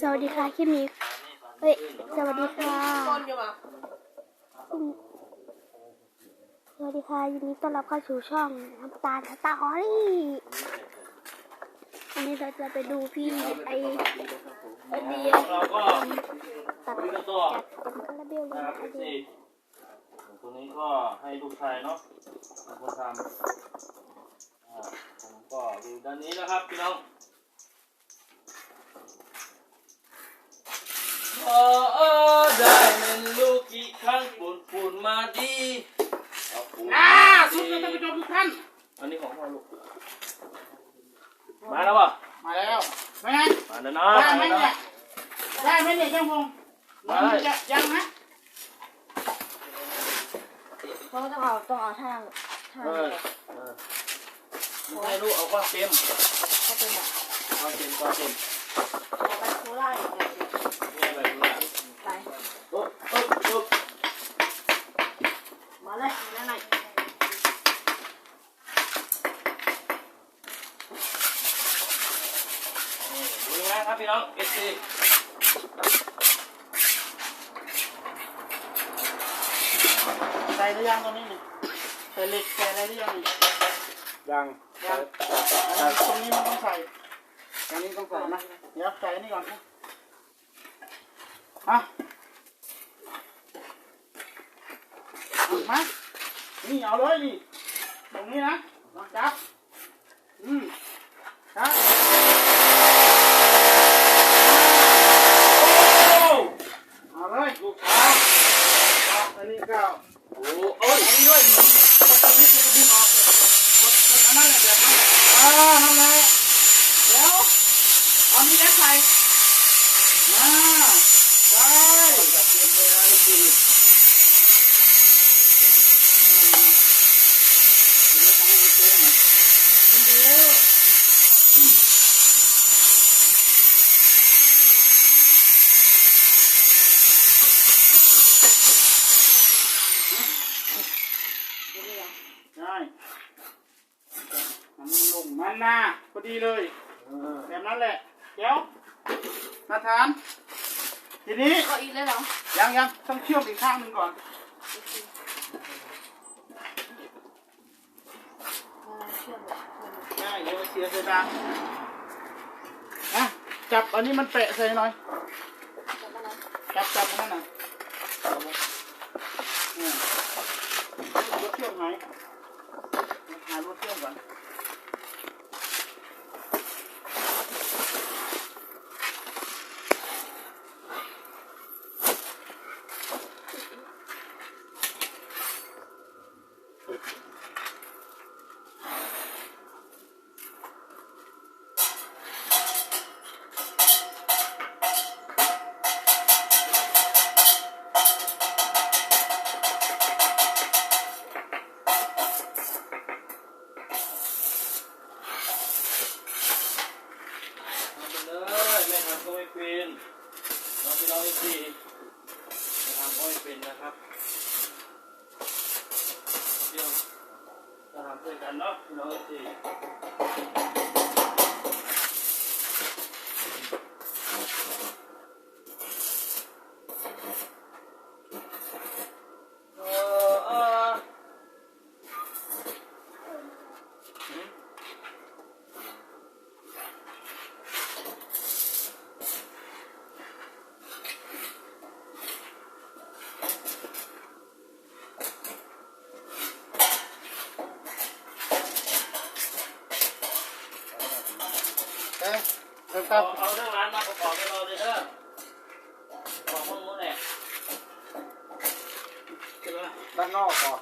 สวัสดีค่ะคลิปนี้เฮ้ยสวัสดีค่ะสวัสดีค่ะยินดีต้อนรับเข้าสู่ช่องน้ำตาลตาฮอรี่วันนี้เราจะไปดูพี่ไอไอเดียตัดตัดเป็นคาราเบเลนะยครับไอเดียสี่ตรงนี้ก็ให้ลูกชายเนาะเป็นคนทำผมก็ดูด้านนี้นะครับพี่น้อง เออเออได้เป็นลูกกี่ครั้งปุ่นปุ่นมาดีเอาปุ่นอ่ามาสุดดียอดท่านผู้ชมทุกท่าน อันนี้ของพ่อลูก มาแล้วป่ะมาแล้วไม่ไงมาแล้วนะได้ไหมมาแล้วเนี่ยนะได้ไหมเนี่ยเจ้าพงษ์ได้มันจะยังนะเพราะต้องเอาต้องเอาทางทางเออเออไม่ให้ลูกเอาก้อนเต็มก็เป็นแบบก้อนเต็มก้อนเต็มเอา ไปโคราชอย่างเงี้ยอะไรดูนะไปปุ๊บปุ๊บปุ๊บมาเลยนั่นไหนนี่ดูนะครับพี่น้องเอซีใส่หรือยังตรงนี้นี่ใส่เหล็กใส่อะไรหรือยังนี่ยังยังอันนี้ตรงนี้มันต้องใส่ อันนี้ต้องใส่นะ เดี๋ยวใส่อันนี้ก่อนนะอะเอามา นี่เอาเลยนี่ ตรงนี้นะลองจับ อืมครับโอ้เอาเลยลูกค้าเอาอันนี้ก็โอ้โอ้ยอันนี้ด้วยหมุนกดตรงนี้จะดึงออกกดกดอันนั้นแหละแบบนั้นแหละอ่านั่นแหละเดี๋ยวเอา มีแอปใส่มาไปจับเต็มเลยนะเอสซีมันเยอะได้มันลงมันหน้าพอดีเลยเออแบบนั้นแหละเดี๋ยว มาทาน ทีนี้ก็อีกแล้วเหรอยังยังต้องเชื่อมอีกข้างหนึ่งก่อนเชื่อมเลยได้เดี๋ยวเสียเสียดังอะจับอันนี้มันเปะใส่หน่อย จับจับอันนั่นน่ะเนี่ยรถเชื่อมหายหารถเชื่อมก่อน ทำไปเลยไม่ทำก็ไม่เป็นน้ อ้องเอสซีไม่ทำอ้อยเป็นนะครับเดี๋ยวจะทำด้วยกันเนาะพี่น้องเอส เอ๊ะเริ่มเอาเรื่องร้านมาประกอบให้เราเลยเด้อบอกห้องนู้นแหละขึ้นแล้วนะด้านนอกก่อน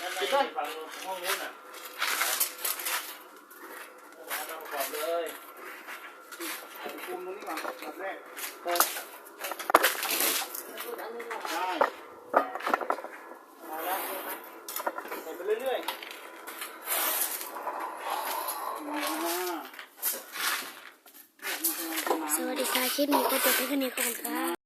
ด้านในฝั่งห้องนู้นน่ะร้านมาประกอบเลยคุมตรงนี้ก่อนแบบแรก พูดอันนี้หรอ ได้มาแล้วใส่ไปเรื่อยๆมา สวัสดี คลิปนี้ก็จบแค่นี้ขอบคุณค่ะ